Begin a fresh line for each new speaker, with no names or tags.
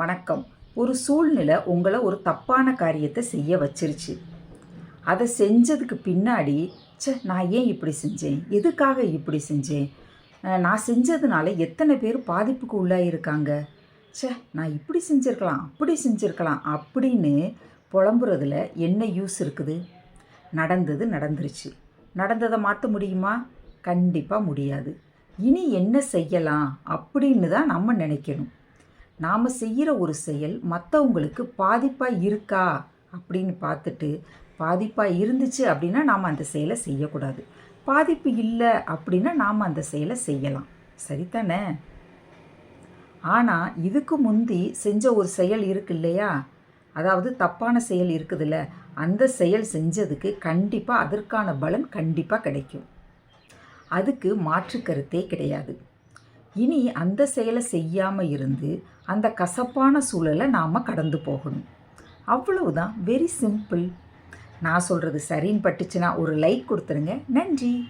வணக்கம். ஒரு சூழ்நிலை உங்களை ஒரு தப்பான காரியத்தை செய்ய வச்சிருச்சு. அதை செஞ்சதுக்கு பின்னாடி ச்சே நான் ஏன் இப்படி செஞ்சேன்? எதுக்காக இப்படி செஞ்சேன்? நான் செஞ்சதுனால எத்தனை பேர் பாதிப்புக்கு உள்ளாயிருக்காங்க ச்சே நான் இப்படி செஞ்சுருக்கலாம் அப்படி செஞ்சுருக்கலாம் அப்படின்னு புலம்புறதுல என்ன யூஸ் இருக்குது? நடந்தது நடந்துருச்சு. நடந்ததை மாற்ற முடியுமா? கண்டிப்பாக முடியாது. இனி என்ன செய்யலாம் அப்படின்னு தான் நம்ம நினைக்கணும். நாம் செய்கிற ஒரு செயல் மற்றவங்களுக்கு பாதிப்பாக இருக்கா அப்படின்னு பார்த்துட்டு பாதிப்பாக இருந்துச்சு அப்படின்னா நாம் அந்த செயலை செய்யக்கூடாது. பாதிப்பு இல்லை அப்படின்னா நாம் அந்த செயலை செய்யலாம். சரிதானே? ஆனால் இதுக்கு முந்தி செஞ்ச ஒரு செயல் இருக்கு இல்லையா? அதாவது தப்பான செயல் இருக்குதுல்ல அந்த செயல் செஞ்சதுக்கு கண்டிப்பாக அதற்கான பலன் கண்டிப்பாக கிடைக்கும். அதுக்கு மாற்று கருத்தே கிடையாது. இனி அந்த செயலை செய்யாமல் இருந்து அந்த கசப்பான சூழலை நாம் கடந்து போகணும். அவ்வளவுதான். வெரி சிம்பிள் நான் சொல்கிறது சரின்னு பட்டுச்சுன்னா ஒரு லைக் கொடுத்துருங்க. நன்றி.